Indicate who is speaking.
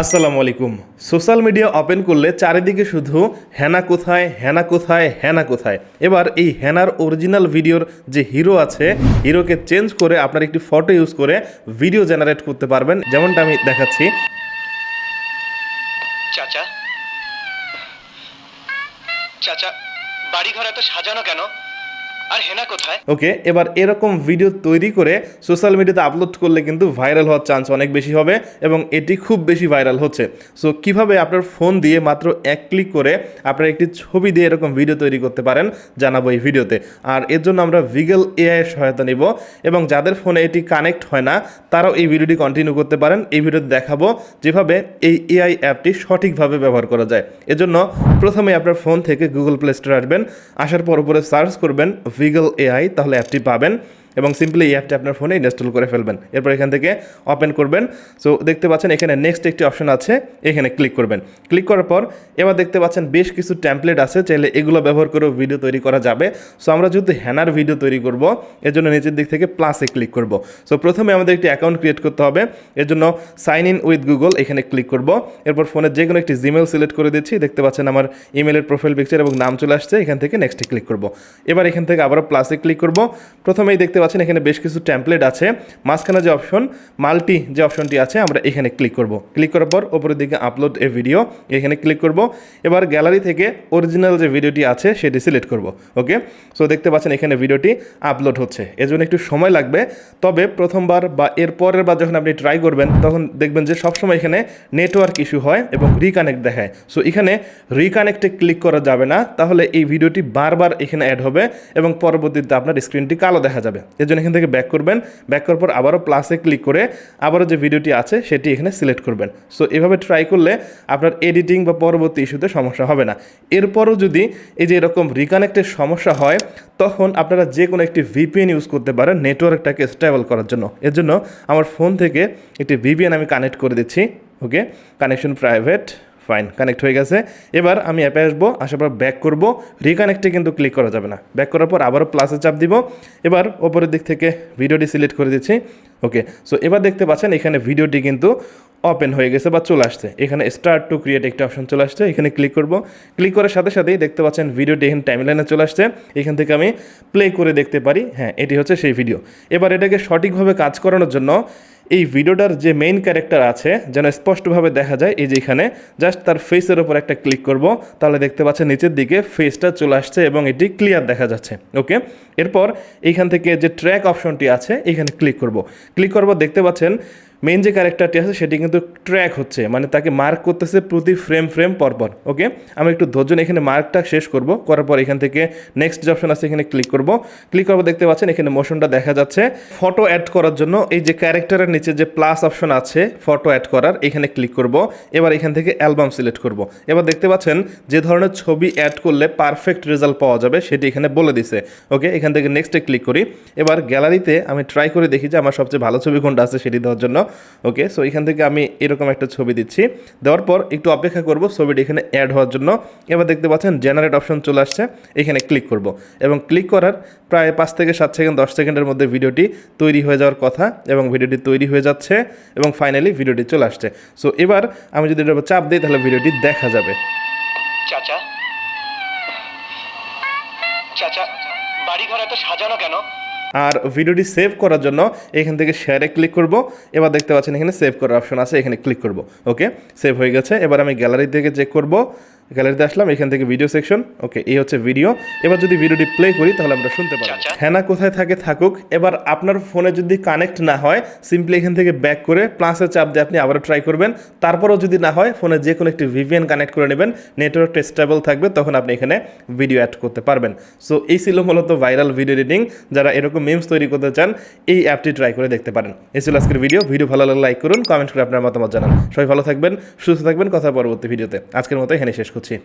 Speaker 1: আসসালামু আলাইকুম। Social media open করলে চারিদিকে শুধু হেনা কোথায় হেনা কোথায় হেনা কোথায়। এবার এই হেনার অরিজিনাল ভিডিওর যে হিরো আছে, হিরোকে চেঞ্জ করে আপনার একটি ফটো ইউজ করে ভিডিও জেনারেট করতে পারবেন। যেমনটা আমি দেখাচ্ছি।
Speaker 2: চাচা চাচা বাড়ি ঘর এত সাজানো কেন? আর হেনা কোথায়?
Speaker 1: ওকে, এবার এরকম ভিডিও তৈরি করে সোশ্যাল মিডিয়াতে আপলোড করলে কিন্তু ভাইরাল হওয়ার চান্স অনেক বেশি হবে এবং এটি খুব বেশি ভাইরাল হচ্ছে। সো কীভাবে আপনার ফোন দিয়ে মাত্র এক ক্লিক করে আপনার একটি ছবি দিয়ে এরকম ভিডিও তৈরি করতে পারেন জানাব এই ভিডিওতে আর এর জন্য আমরা ভিগেল এআই সহায়তা নিব এবং যাদের ফোনে এটি কানেক্ট হয় না, তারাও এই ভিডিওটি কন্টিনিউ করতে পারেন। এই ভিডিওতে দেখাবো যেভাবে এই এআই অ্যাপটি সঠিকভাবে ব্যবহার করা যায়। এজন্য প্রথমে আপনার ফোন থেকে গুগল প্লে স্টোরে আসবেন, আসার পর উপরে সার্চ করবেন ভিগল এআই তাহলে অ্যাপটি পাবেন। এবং সিম্পলি এই অ্যাপটি আপনার ফোনে ইনস্টল করে ফেলবেন। এরপর এখান থেকে ওপেন করবেন। সো দেখতে পাচ্ছেন এখানে নেক্সট একটি অপশন আছে। এখানে ক্লিক করবেন। ক্লিক করার পর এবার দেখতে পাচ্ছেন বেশ কিছু ট্যাম্পলেট আছে। চাইলে এগুলো ব্যবহার করেও ভিডিও তৈরি করা যাবে। সো আমরা যেহেতু হ্যানার ভিডিও তৈরি করব এর জন্য নিচের দিক থেকে প্লাসে ক্লিক করব। সো প্রথমে আমাদের একটি অ্যাকাউন্ট ক্রিয়েট করতে হবে। এর জন্য সাইন ইন উইথ গুগল এখানে ক্লিক করব। এরপর ফোনের যে কোনো একটি জিমেল সিলেক্ট করে দিচ্ছি। দেখতে পাচ্ছেন আমার ইমেলের প্রোফাইল পিকচার এবং নাম চলে আসছে। এখান থেকে নেক্সটে ক্লিক করব। এবার এখান থেকে আবারও প্লাসে ক্লিক করব। প্রথমেই দেখতে পাচ্ছেন, এখানে বেশ কিছু ট্যাম্পলেট আছে। মাঝখানে যে অপশন মাল্টি যে অপশনটি আছে, আমরা এখানে ক্লিক করব। ক্লিক করার পর ওপরের দিকে আপলোড এ ভিডিও এখানে ক্লিক করব। এবার গ্যালারি থেকে অরিজিনাল যে ভিডিওটি আছে, সেটি সিলেক্ট করব। ওকে সো দেখতে পাচ্ছেন এখানে ভিডিওটি আপলোড হচ্ছে। এর জন্য একটু সময় লাগবে। তবে প্রথমবার বা এর পরের বার যখন আপনি ট্রাই করবেন, তখন দেখবেন যে সবসময় এখানে নেটওয়ার্ক ইস্যু হয় এবং রিকানেক্ট দেখায়। সো এখানে রিকানেক্টে ক্লিক করা যাবে না। তাহলে এই ভিডিওটি বারবার এখানে অ্যাড হবে এবং পরবর্তীতে আপনার স্ক্রিনটি কালো দেখা যাবে। এর জন্য এখান থেকে ব্যাক করবেন। ব্যাক করার পর আবারও প্লাসে ক্লিক করে আবারও যে ভিডিওটি আছে, সেটি এখানে সিলেক্ট করবেন। সো এভাবে ট্রাই করলে আপনার এডিটিং বা পরবর্তী ইস্যুতে সমস্যা হবে না। এরপরও যদি এই যে এরকম রিকানেক্টের সমস্যা হয়, তখন আপনারা যে কোনো একটি ভিপিএন ইউজ করতে পারেন নেটওয়ার্কটাকে স্টেবল করার জন্য। এর জন্য আমার ফোন থেকে একটি ভিপিএন আমি কানেক্ট করে দিচ্ছি। Okay connection private fine connect হয়ে গেছে। এবার আমি অ্যাপে আসব, আসার পর ব্যাক করব। রিকানেক্টে কিন্তু ক্লিক করা যাবে না। ব্যাক করার পর আবারও প্লাসে চাপ দিব। এবার ওপরের দিক থেকে ভিডিওটি সিলেক্ট করে দিচ্ছি। ওকে সো এবার দেখতে পাচ্ছেন এখানে ভিডিওটি কিন্তু ওপেন হয়ে গেছে বা চলে আসছে। এখানে স্টার্ট টু ক্রিয়েট একটা অপশন চলে আসছে। এখানে ক্লিক করব। ক্লিক করার সাথে সাথেই দেখতে পাচ্ছেন ভিডিওটি এখানে টাইমলাইনে চলে আসছে। এখান থেকে আমি প্লে করে দেখতে পারি। হ্যাঁ এটি হচ্ছে সেই ভিডিও এবার এটাকে সঠিকভাবে কাজ করানোর জন্য এই ভিডিওটার যে মেইন ক্যারেক্টার আছে, যেন স্পষ্টভাবে দেখা যায়, এই যে এখানে জাস্ট তার ফেসের ওপর একটা ক্লিক করব। তাহলে দেখতে পাচ্ছেন নিচের দিকে ফেসটা চলে আসছে এবং এটি ক্লিয়ার দেখা যাচ্ছে। ওকে এরপর এইখান থেকে যে ট্র্যাক অপশনটি আছে, এখানে ক্লিক করব। ক্লিক করব দেখতে পাচ্ছেন মেইন যে ক্যারেক্টারটি আছে, সেটি কিন্তু ট্র্যাক হচ্ছে। মানে তাকে মার্ক করতেছে প্রতি ফ্রেম ফ্রেম পরপর ওকে আমি একটু ধৈর্য এখানে মার্কটা শেষ করব। করার পর এখান থেকে নেক্সট যে অপশন আছে, এখানে ক্লিক করব। ক্লিক করব দেখতে পাচ্ছেন, এখানে মোশনটা দেখা যাচ্ছে। ফটো অ্যাড করার জন্য এই যে ক্যারেক্টারের নিচে যে প্লাস অপশন আছে ফটো অ্যাড করার, এখানে ক্লিক করব। এবার এখান থেকে অ্যালবাম সিলেক্ট করব। এবার দেখতে পাচ্ছেন, যে ধরনের ছবি অ্যাড করলে পারফেক্ট রেজাল্ট পাওয়া যাবে, সেটি এখানে বলে দিছে ওকে এখান থেকে নেক্সটে ক্লিক করি। এবার গ্যালারিতে আমি ট্রাই করে দেখি যে আমার সবচেয়ে ভালো ছবি কোনটা আছে, সেটি দেওয়ার জন্য। ওকে সো এখান থেকে আমি এরকম একটা ছবি দিচ্ছি। দেওয়ার পর একটু অপেক্ষা করব ছবিটি এখানে অ্যাড হওয়ার জন্য। এবার দেখতে পাচ্ছেন জেনারেট অপশন চলে আসছে। এখানে ক্লিক করব। এবং ক্লিক করার প্রায় পাঁচ থেকে সাত সেকেন্ড, দশ সেকেন্ডের মধ্যে ভিডিওটি তৈরি হয়ে যাওয়ার কথা এবং ভিডিওটি তৈরি হয়ে যাচ্ছে এবং ফাইনালি ভিডিওটি চলে আসছে। সো এবার আমি যদি এটার চাপ দিই, তাহলে ভিডিওটি দেখা যাবে।
Speaker 2: চাচা। চাচা বাড়ি ঘর এত সাজানো কেন?
Speaker 1: আর ভিডিওটি সেভ করার জন্য এখান থেকে শেয়ারে ক্লিক করব। এবার দেখতে পাচ্ছেন এখানে সেভ করার অপশন আছে, এখানে ক্লিক করব। ওকে সেভ হয়ে গেছে। এবার আমি গ্যালারি থেকে চেক করব। গ্যালারিতে আসলাম এখান থেকে ভিডিও সেকশন ওকে এই হচ্ছে ভিডিও এবার যদি ভিডিওটি প্লে করি তাহলে আমরা শুনতে পারি
Speaker 2: চাচা।
Speaker 1: হ্যানা কোথায় থাকে থাকুক এবার আপনার ফোনে যদি কানেক্ট না হয় সিম্পলি এখান থেকে ব্যাক করে প্লাসে চাপ দিয়ে আপনি আবারও ট্রাই করবেন। তারপরেও যদি না হয় ফোনে যে কোনো একটি ভিভিএন কানেক্ট করে নেবেন নেটওয়ার্কটা স্টেবল থাকবে তখন আপনি এখানে ভিডিও অ্যাড করতে পারবেন। সো এই ছিল মূলত ভাইরাল ভিডিও এডিটিং যারা এরকম মেমস তৈরি করতে চান এই অ্যাপটি ট্রাই করে দেখতে পারেন। এই ছিল আজকের ভিডিও ভিডিও ভালো লাগলে লাইক করুন কমেন্ট করে আপনার মতামত জানান। সবাই ভালো থাকবেন সুস্থ থাকবেন। কথা পরবর্তী ভিডিওতে আজকের মতো এখানে শেষ করছি।